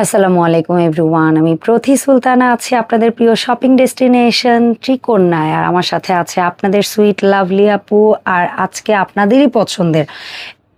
আসসালামু আলাইকুম এভরিওয়ান আমি প্রথি সুলতানা আছি আপনাদের প্রিয় শপিং ডেস্টিনেশন ত্রিকন্যায় আর আমার সাথে আছে আপনাদের সুইট লাভলি আপু। আর আজকে আপনাদেরই পছন্দের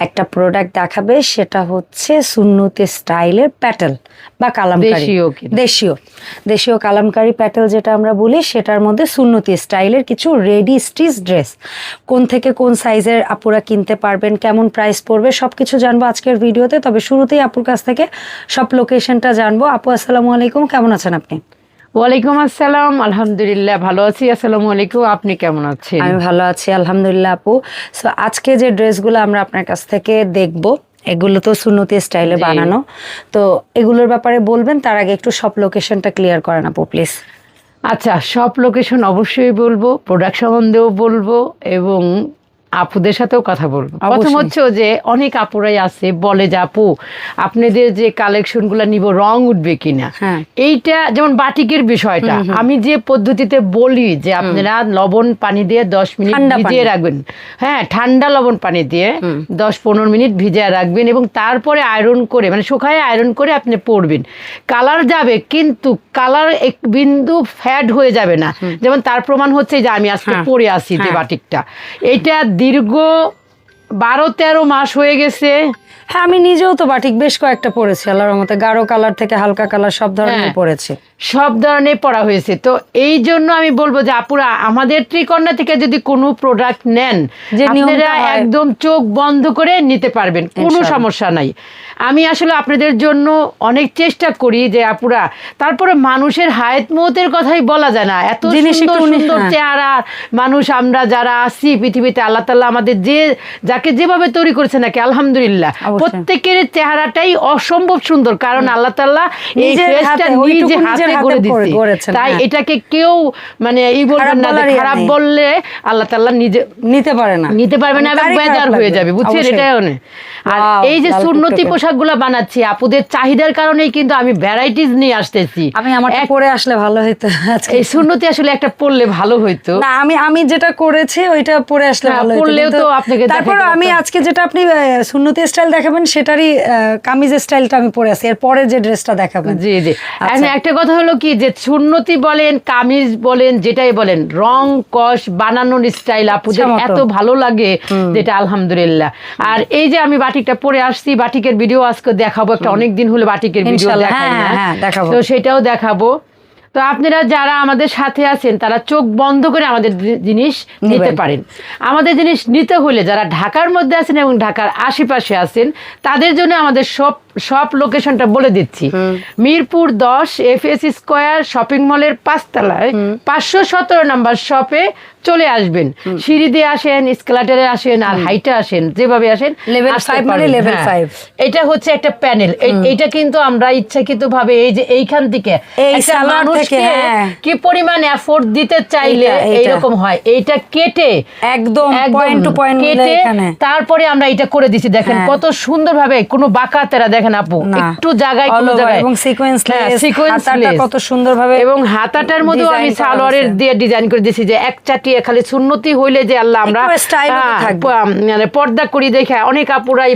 একটা প্রোডাক্ট দেখাবে সেটা হচ্ছে সুন্নতি স্টাইলের প্যাটেল বা কালামকারি। দেশীয় দেশীয়। কালামকারি প্যাটেল যেটা আমরা বলি সেটার মধ্যে সুন্নতি স্টাইলের কিছু রেডি স্টিচ ড্রেস। কোন থেকে কোন সাইজের আপুরা কিনতে পারবেন কেমন প্রাইস পড়বে সব কিছু জানব আজকের ভিডিওতে। তবে শুরুতেই আপুর কাছ থেকে সব লোকেশনটা জানব। আপু আসসালামু আলাইকুম। কেমন আছেন আপনি? ওয়ালাইকুম আসসালাম। আলহামদুলিল্লাহ ভালো আছি। আসসালামু আলাইকুম। আপনি কেমন আছেন? আমি ভালো আছি আলহামদুলিল্লাহ আপু। সো আজকে যে ড্রেসগুলো আমরা আপনার কাছ থেকে দেখব এগুলো তো সুন্নতি স্টাইলে বানানো। তো এগুলোর ব্যাপারে বলবেন তার আগে একটু সব লোকেশনটা ক্লিয়ার করেন আপু প্লিজ আচ্ছা সব লোকেশন অবশ্যই বলব প্রোডাক্ট সম্বন্ধেও বলব এবং আপুদের সাথেও কথা বলব। প্রথম হচ্ছে যে অনেক আপুরাই আছে বলে যে আপু আপনাদের যে কালেকশনগুলো নিব রং উঠবে কিনা? হ্যাঁ। এইটা যেমন বাটিকের বিষয়টা আমি যে পদ্ধতিতে বলি যে আপনারা লবণ পানি দিয়ে দশ মিনিট ভিজিয়ে রাখবেন। হ্যাঁ ঠান্ডা লবণ পানি দিয়ে দশ পনেরো মিনিট ভিজিয়ে রাখবেন এবং তারপরে আয়রন করে মানে শুকায় আয়রন করে আপনি পরবেন। কালার যাবে কিন্তু কালার এক বিন্দু ফ্যাড হয়ে যাবে না। যেমন তার প্রমাণ হচ্ছে যে আমি আজকে হ্যাঁ। পরে আসি যে হ্যাঁ। বাটিকটা। এটা দীর্ঘ বারো তেরো মাস হয়ে গেছে। হ্যাঁ আমি নিজেও তো বাটিক বেশ কয়েকটা পরেছি আল্লাহর মতো গাঢ় কালার থেকে হালকা কালার সব ধরনের হ্যাঁ। পরেছি সব ধরনের পড়া হয়েছে। তো এই জন্য আমি বলব যে আপুরা আমাদের ত্রিকন্যা থেকে যদি কোনো প্রোডাক্ট নেন আপনারা একদম চোখ বন্ধ করে নিতে পারবেন কোনো সমস্যা নাই। আমি আসলে আপনাদের জন্য অনেক চেষ্টা করি যে আপুরা তারপরে মানুষের হায়াত মতের কথাই বলা যায় না। এত সুন্দর সুন্দর হ্যাঁ। চেহারা মানুষ আমরা যারা আছি পৃথিবীতে আল্লাহ তাল্লাহ আমাদের যে যাকে যেভাবে তৈরি করেছে নাকি আলহামদুলিল্লাহ প্রত্যেকের চেহারাটাই অসম্ভব সুন্দর। কারণ আল্লাহ তাল্লাহ এই ফেসটা নিজে হাতে গড়ে তাই হ্যাঁ। এটাকে কেউ মানে এই বলবেন না খারাপ বললে আল্লাহ নিজে নিতে পারে না। নিতে পারবে না এবং বেজার হয়ে যাবে বুঝছেন? অবশ্যই। এটাই অনেক। আর এই যে সুন্নতি। পোশাকগুলো বানাচ্ছি আপুদের চাহিদার কারণেই কিন্তু আমি ভ্যারাইটিস নিয়ে আসতেছি। আমি আমারটা এক- পরে আসলে ভালো আজকে। এই সুন্নতি আসলে একটা পড়লে ভালো হইতো। না আমি আমি যেটা করেছি ওইটা পরে আসলে হ্যাঁ, ভালো পরলেও কিন্তু তো আপনাকে তারপর আমি আজকে যেটা আপনি সুন্নতি স্টাইল দেখাবেন সেটারই কামিজ স্টাইলটা আমি পরে আছি এর পরে যে ড্রেসটা দেখাবেন। জি জি। আচ্ছা। একটা কথা হলো কি যে সুন্নতি বলেন কামিজ বলেন যেটাই বলেন রং কষ বানানোর স্টাইল আপুদের এত ভালো লাগে যেটা আলহামদুলিল্লাহ। আর এই যে আমি বাটিকটা পরে আসছি বাটিকের ভিডিও আজকে দেখাবো একটা অনেক দিন হলো বাটিকের ভিডিও হ্যাঁ, হ্যাঁ, দেখাবো। তো সেটাও দেখাবো। তো আপনারা যারা আমাদের সাথে আছেন তারা চোখ বন্ধ করে আমাদের জিনিস নিতে পারেন। আমাদের জিনিস নিতে হলে যারা ঢাকার মধ্যে আছেন এবং ঢাকার আশেপাশে আছেন তাদের জন্য আমাদের সব সব লোকেশনটা বলে দিচ্ছি। মিরপুর দশ এফ এস স্কোয়ার শপিং মলের পাঁচতলায় পাঁচশো সতেরো নাম্বার শপে চলে আসবেন সিঁড়ি দিয়ে আসেন স্কেলাটারে আসেন আর হাইটে আসেন যেভাবে আসেন আসতে five মানে পারবেন। level হ্যাঁ। এটা হচ্ছে একটা প্যানেল এটা কিন্তু আমরা ইচ্ছাকৃত ভাবে এই যে এইখান থেকে হ্যাঁ। কি পরিমাণ এফোর্ট দিতে চাইলে। এইরকম হয় এইটা কেটে একদম কেটে তারপরে আমরা এটা করে দিছি দেখেন হ্যাঁ। কত সুন্দরভাবে কোনো বাঁকা তেরা দেখেন আপু একটু জায়গায় কোনো জায়গায় এবং হাতাটা lace। কত সুন্দরভাবে এবং হাতাটার মধ্যেও আমি সালোয়ারের দিয়ে ডিজাইন করে দিয়েছি যে এক চাটিয়ে খালি সুন্নতি হইলে যে আল্লাহ আমরা হ্যাঁ, মানে পর্দা করি দেখে অনেক আপুরাই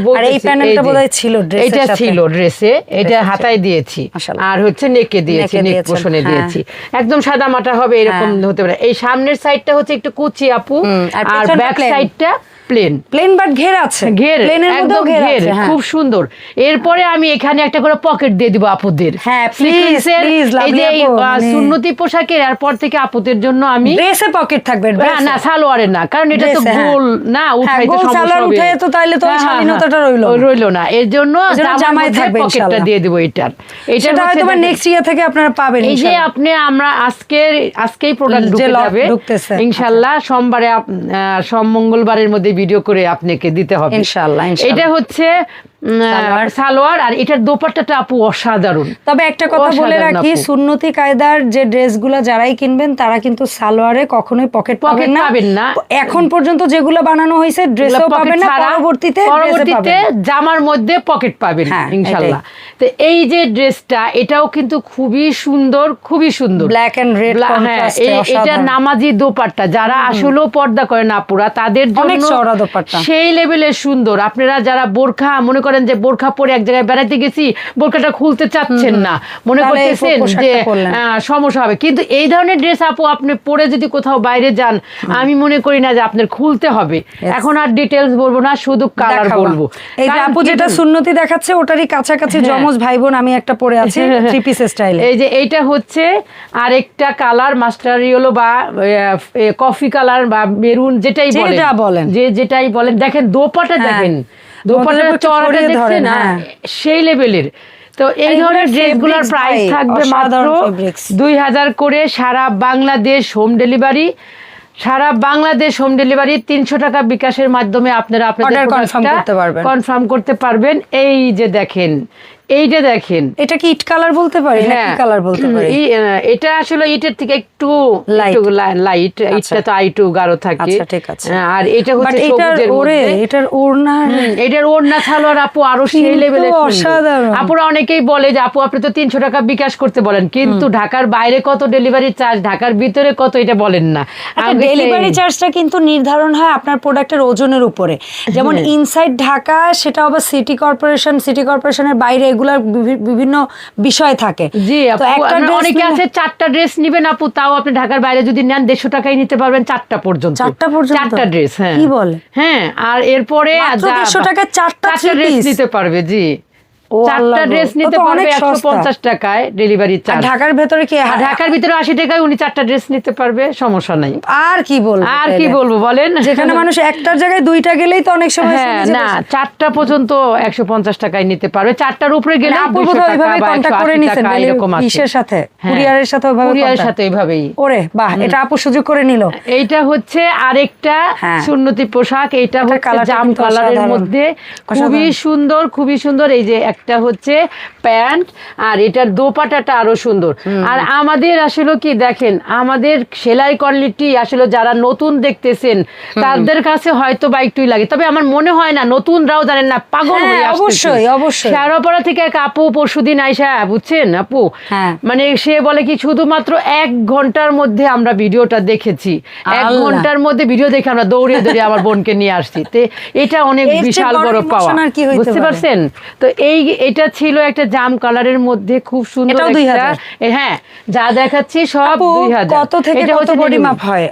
ছিল এটা ছিল ড্রেসে এটা হাতায় দিয়েছি। আর হচ্ছে নেকে দিয়েছি নেক পোষণে হ্যাঁ। দিয়েছি। একদম সাদা মাটা হবে এরকম হতে পারে। এই সামনের সাইডটা হচ্ছে একটু কুচি আপু আর আর ব্যাক সাইডটা প্লেন প্লেন বাট ঘের আছে। ঘের প্লেনের একদম ঘের হ্যাঁ। খুব সুন্দর। এরপরে আমি এখানে একটা করে পকেট দিয়ে দিব আপুদের। হ্যাঁ, please, Sequence-এর এই যে মানে- সুন্নতি পোশাকের এরপর থেকে আপুদের জন্য আমি ড্রেসে পকেট থাকবে হ্যাঁ, না সালোয়ারের না কারণ এটা তো হ্যাঁ। গোল না হ্যাঁ, উঠাইতে সমস্যা সালোয়ার হবে। উঠে তো তাইলে তো হ্যাঁ, হ্যাঁ, স্বাধীনতাটা হ্যাঁ, রইল না। রইল না। এর জন্য জামাই থাকবে পকেটটা দিয়ে দিব এটার। এটা হয়তো নেক্সট ইয়ার থেকে আপনারা পাবেন এই যে আপনি আমরা আজকের আজকেই প্রোডাক্ট ঢুকে যাবে। ইনশাআল্লাহ সোমবারে আহ, সোম মঙ্গলবারের মধ্যে ভিডিও করে আপনাকে দিতে হবে ইনশাআল্লাহ। এটা হচ্ছে সালোয়ার। সালোয়ার আর এটার দোপাট্টাটা আপু অসাধারণ। তবে একটা কথা বলে রাখি সুন্নতি কায়দার যে ড্রেসগুলো যারাই কিনবেন তারা কিন্তু সালোয়ারে কখনোই পকেট Pocket পাবেন না। এখন পর্যন্ত যেগুলো বানানো হয়েছে ড্রেসও পাবেন না পরবর্তীতে পরবর্তীতে জামার মধ্যে পকেট পাবেন হ্যাঁ, তো এই যে ড্রেসটা এটাও কিন্তু খুবই সুন্দর খুবই সুন্দর। ব্ল্যাক এন্ড হ্যাঁ, এটা নামাজি দোপাট্টা যারা আসলেও পর্দা করে না পুরা তাদের জন্য। সেই লেভেলের সুন্দর। আপনারা যারা বোরখা মনে করেন যে বোরখা পরে এক জায়গায় বেড়াতে গেছি বোরখাটা খুলতে চাচ্ছেন না। মনে করতেছেন যে সমস্যা হবে। কিন্তু এই ধরনের ড্রেস আপু আপনি পরে যদি কোথাও বাইরে যান আমি মনে করি না যে আপনার খুলতে হবে। এখন আর ডিটেলস বলব না শুধু কালার বলব। এই যে আপু যেটা সুন্নতি দেখাচ্ছে ওটারই কাছাকাছি হ্যাঁ। জমজ ভাই বোন আমি একটা পরে আছি থ্রি পিস স্টাইলে এই যে এইটা হচ্ছে আরেকটা কালার মাস্টার ইয়েলো বা কফি কালার বা মেরুন যেটাই বলেন। যেটা বলেন। যে যেটাই বলেন। দেখেন দোপাটা হ্যাঁ। দেখেন। চড়াটা না হ্যাঁ। সেই লেভেলের। তো এই ধরনের ড্রেসগুলোর প্রাইস থাকবে মাত্র দুই হাজার করে সারা বাংলাদেশ হোম ডেলিভারি সারা বাংলাদেশ হোম ডেলিভারি তিনশো টাকা বিকাশের মাধ্যমে আপনারা আপনাদের করতে পারবেন। কনফার্ম করতে পারবেন। এই যে দেখেন এইটা দেখেন। এটা কি ইট কালার বলতে পারি না কি কালার বলতে পারি? এটা আসলে ইটের থেকে একটু। লাইট ইটটা তো আইটু গাঢ় থাকে। আচ্ছা, ঠিক আছে। আর এটা হচ্ছে সবুজের ওরে মধ্যে। এটার ওড়না এটার ওড়না ছালোয়ার আপু আরও সেই লেভেলের অসাধারণ। আপুরা অনেকেই বলে যে আপু আপনি তো তিনশো টাকা বিকাশ করতে বলেন। কিন্তু ঢাকার বাইরে কত ডেলিভারি চার্জ ঢাকার ভিতরে কত এটা বলেন না। ডেলিভারি সেই- চার্জটা কিন্তু নির্ধারণ হয় আপনার প্রোডাক্টের ওজনের উপরে। যেমন হ্যাঁ। ইনসাইড ঢাকা সেটা আবার সিটি কর্পোরেশন সিটি কর্পোরেশনের বাইরে এগুলার বিভি- বিভিন্ন বিষয় থাকে। জি অনেকে আছে চারটা ড্রেস নিবেন আপু তাও আপনি ঢাকার বাইরে যদি নেন দেড়শো টাকায় নিতে পারবেন চারটা পর্যন্ত। চারটা পর্যন্ত? চারটা ড্রেস হ্যাঁ। কি বলে? হ্যাঁ আর এরপরে দেড়শো যা- 150 টাকায় চারটা ড্রেস নিতে পারবে জি। চারটা ড্রেস তো নিতে পারবে একশো পঞ্চাশ টাকায় ডেলিভারি চার্জ। ঢাকার ভেতরে কি ঢাকার ভিতরে আশি টাকায় উনি চারটা ড্রেস নিতে পারবে সমস্যা নাই। আর কি বলব আর কি বলব বলেন? যেখানে মানুষ একটার জায়গায় দুইটা গেলেই তো অনেক সময় হ্যাঁ শুনি যে না চারটা পর্যন্ত একশো পঞ্চাশ টাকায় নিতে পারবে। চারটার উপরে গেলে আপুর দুশো বোধহয় টাকা ওইভাবে বা কন্ট্যাক্ট করে 180 নিছেন টাকা ডেলি- এরকম আছে। ইসের সাথে? হ্যাঁ। কুরিয়ারের সাথে কুরিয়ারের সাথে এইভাবেই ওরে বাহ এটা আপু সুযোগ করে নিল। এইটা হচ্ছে আরেকটা হ্যাঁ। সুন্নতি পোশাক। এইটা হচ্ছে জাম কালারের মধ্যে। খুবই সুন্দর খুবই সুন্দর। এই যে একটা হচ্ছে প্যান্ট আর এটার দোপাটাটা আরও সুন্দর। আর আমাদের আসলে কি দেখেন আমাদের সেলাই কোয়ালিটি আসলে যারা নতুন দেখতেছেন তাদের কাছে হয়তো বা একটুই লাগে। তবে আমার মনে হয় না নতুনরাও জানেন না পাগল হ্যাঁ, অবশ্যই, অবশ্যই। শেয়ারপাড়া থেকে এক আপু পরশুদিন আইসা বুঝছেন আপু? হ্যাঁ। মানে সে বলে কি শুধুমাত্র এক ঘণ্টার মধ্যে আমরা ভিডিওটা দেখেছি। এক ঘণ্টার মধ্যে ভিডিও দেখে আমরা দৌড়ে দৌড়ে আমার বোনকে নিয়ে আসছি। এটা অনেক বিশাল বড় পাওয়া। বুঝতে পারছেন? তো এই এটা ছিল একটা জাম কালারের মধ্যে খুব সুন্দর এটাও একটা 2000 এ, হ্যাঁ যা দেখাচ্ছি সব কত থেকে কত হয়?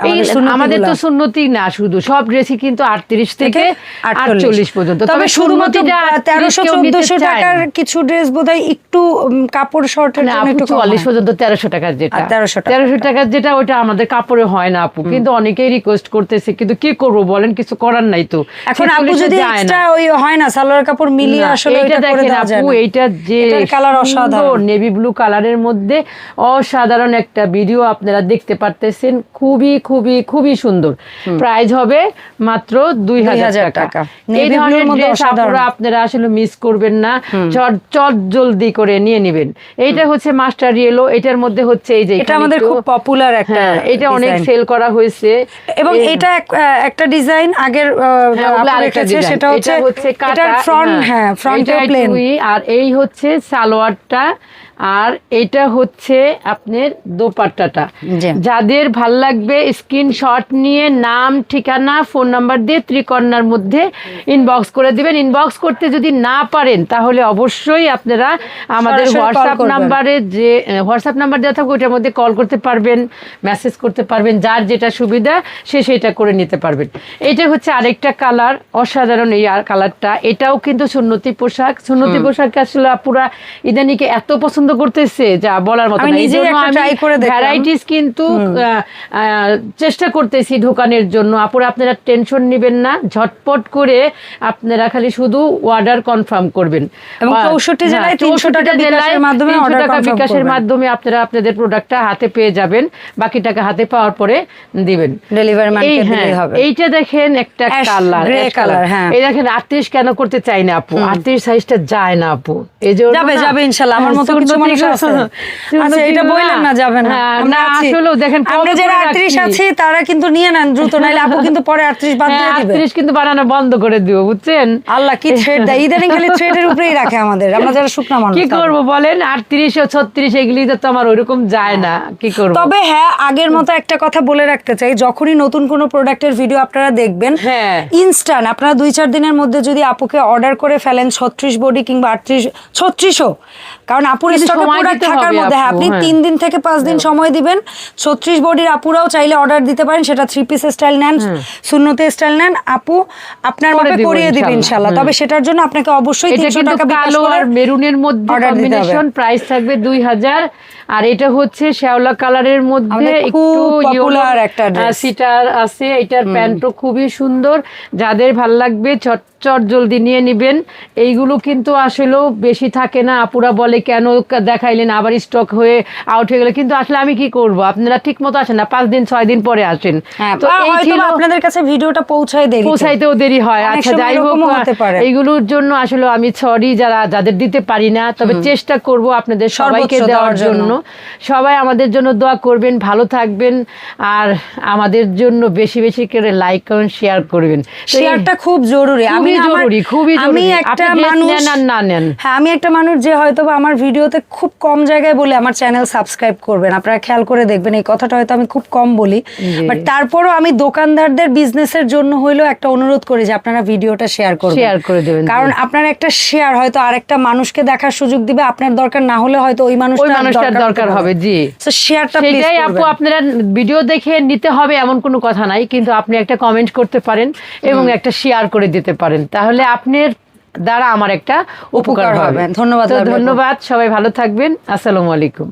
আমাদের তো সুন্নতি না শুধু সব ড্রেসই কিন্তু আটত্রিশ থেকে আটচল্লিশ। পর্যন্ত। তবে শুধুমাত্র 38 টাকার কিছু ড্রেস বোধহয় একটু কাপড় শর্টের জন্য একটু। পর্যন্ত টাকার যেটা। আর 1300 তেরোশো টাকার যেটা ওটা আমাদের কাপড়ে হয় না আপু। কিন্তু অনেকেই রিকোয়েস্ট করতেছে কিন্তু কি করব বলেন কিছু করার নাই তো। এখন আপু যদি এক্সট্রা ওই হয় না সালোয়ার কাপড় মিলিয়ে আসলে করে দেখেন যায় আপু এইটা যে কালার অসাধারণ। নেভি ব্লু কালারের মধ্যে অসাধারণ একটা ভিডিও আপনারা দেখতে পারতেছেন। খুবই খুবই খুবই সুন্দর। প্রাইস হবে মাত্র দুই হাজার টাকা। টাকা। এই ধরনের ড্রেস আপনারা আপনারা আসলে মিস করবেন না। চট জলদি করে নিয়ে নেবেন। এইটা হচ্ছে মাস্টার ইয়েলো এটার মধ্যে হচ্ছে এই যে এটা আমাদের খুব পপুলার একটা হ্যাঁ এটা অনেক সেল করা হয়েছে। এবং এটা একটা ডিজাইন আগের হ্যাঁ, সেটা হচ্ছে এটা হচ্ছে কাটা, ফ্রন্ট হ্যাঁ ফ্রন্টে প্লেন আর এই হচ্ছে সালোয়ারটা। আর এটা হচ্ছে আপনার দোপাট্টাটা। যাদের ভালো লাগবে স্ক্রিনশট নিয়ে নাম ঠিকানা ফোন নাম্বার দিয়ে ত্রিকর্ণার মধ্যে ইনবক্স করে দিবেন। ইনবক্স করতে যদি না পারেন তাহলে অবশ্যই আপনারা আমাদের হোয়াটসঅ্যাপ নাম্বারে যে হোয়াটসঅ্যাপ নাম্বার দেওয়া থাকবে ওটার মধ্যে কল করতে পারবেন মেসেজ করতে পারবেন যার যেটা সুবিধা সে সেটা করে নিতে পারবেন। এটা হচ্ছে আরেকটা কালার অসাধারণ এই আর কালারটা এটাও কিন্তু সুন্নতি পোশাক। সুন্নতি পোশাক আসলে পুরা ইদানিকে এত পছন্দ করতেছে যা বলার মতো। ভ্যারাইটিস কিন্তু চেষ্টা করতেছি ঢোকানোর জন্য। আপুরা আপনারা টেনশন নেবেন না। ঝটপট করে আপনারা খালি শুধু অর্ডার কনফার্ম করবেন। এবং বা- 64 হ্যাঁ, জেলায় 300 টাকা বিকাশের মাধ্যমে টাকা বিকাশের মাধ্যমে আপনারা আপনাদের প্রোডাক্টটা হাতে পেয়ে যাবেন। বাকি টাকা হাতে পাওয়ার পরে দিবেন। ডেলিভারি দিলেই হ্যাঁ হবে। এইটা দেখেন একটা কালার colour, হ্যাঁ। এই দেখেন আটত্রিশ কেন করতে চাই না আপু? আটত্রিশ সাইজটা যায় না আপু। এই জন্য যাবে যাবে ইনশাল্লাহ। আমার মতো কিছু মানুষ আছে। আচ্ছা এটা গুলো বললেন না যাবে না। হ্যাঁ, আমরা। আসলেও দেখেন আমরা যারা করে আটত্রিশ রাখছি। আছি তারা কিন্তু নিয়ে নেন দ্রুত নাইলে আপু কিন্তু পরে আটত্রিশ বাদ দিয়ে হ্যাঁ দিবে। আটত্রিশ কিন্তু বানানো বন্ধ করে দিব বুঝছেন? আল্লাহ কি থ্রেড দেয়? ইদানিং খালি থ্রেডের উপরেই রাখে আমাদের। আমরা যারা শুকনা মানুষ কি করব বলেন? আটত্রিশ ও ছত্রিশ এগুলি তো আমার ওইরকম যায় না। কি করব? তবে হ্যাঁ আগের মতো একটা কথা বলে রাখতে চাই। যখনই নতুন কোনো প্রোডাক্টের ভিডিও আপনারা দেখবেন হ্যাঁ। ইনস্ট্যান্ট আপনারা দুই চার দিনের মধ্যে যদি আপুকে অর্ডার করে ফেলেন ছত্রিশ বডি কিংবা আটত্রিশ ছত্রিশও কারণ আপুর স্টকে প্রোডাক্ট থাকার মধ্যে হ্যাঁ, আপনি হ্যাঁ। তিন দিন থেকে পাঁচ দিন সময় দিবেন। ছত্রিশ বডির আপুরাও চাইলে অর্ডার দিতে পারেন সেটা থ্রি পিস স্টাইল নেন শূন্যতে স্টাইল নেন। আপু আপনার করিয়ে তবে সেটার জন্য আপনাকে অবশ্যই টাকা কালো আর মেরুনের মধ্যে। কম্বিনেশন প্রাইস থাকবে দুই হাজার। আর এটা হচ্ছে শ্যাওলা কালারের মধ্যে একটু একটা। সিটার আছে। এটার প্যান্টও খুবই সুন্দর। যাদের ভালো লাগবে চট চট জলদি নিয়ে নিবেন। এইগুলো কিন্তু আসলেও বেশি থাকে না। আপুরা বলে কেন দেখাইলেন? আবার স্টক হয়ে আউট হয়ে গেলে। কিন্তু আসলে আমি কি করব? আপনারা ঠিক মতো আসেন না। পাঁচ দিন ছয় দিন পরে আসেন। হ্যাঁ তো এই ছিল আপনাদের কাছে ভিডিওটা পৌঁছায় দেরি পৌঁছাইতেও দেরি হয়। আচ্ছা যাই হোক। এইগুলোর জন্য আসলে আমি সরি যারা যাদের দিতে পারি না তবে চেষ্টা করব আপনাদের সবাইকে দেওয়ার জন্য। সবাই আমাদের জন্য দোয়া করবেন ভালো থাকবেন আর আমাদের জন্য বেশি বেশি করে লাইক করেন শেয়ার করবেন। শেয়ারটা খুব জরুরি। আমি খুবই জরুরি খুবই আমি একটা মানুষ না নেন। হ্যাঁ আমি একটা মানুষ যে হয়তো আমার ভিডিওতে খুব কম জায়গায় বলে আমার চ্যানেল সাবস্ক্রাইব করবেন। আপনারা খেয়াল করে দেখবেন এই কথাটা হয়তো আমি খুব কম বলি। বাট তারপরও আমি দোকানদারদের বিজনেসের জন্য হইলেও একটা অনুরোধ করি যে আপনারা ভিডিওটা শেয়ার করবেন। Share করে দেবেন, কারণ আপনার একটা শেয়ার হয়তো আরেকটা মানুষকে দেখার সুযোগ দিবে আপনার দরকার না হলে হয়তো ওই মানুষটার দরকার হবে জি। তো শেয়ারটা প্লিজ সেটাই আপু আপনারা ভিডিও দেখে নিতে হবে এমন কোনো কথা নাই কিন্তু আপনি একটা কমেন্ট করতে পারেন এবং একটা শেয়ার করে দিতে পারেন। তাহলে আপনার দ্বারা আমার একটা উপকার হবে। ধন্যবাদ। ধন্যবাদ সবাই ভালো থাকবেন আসসালামু আলাইকুম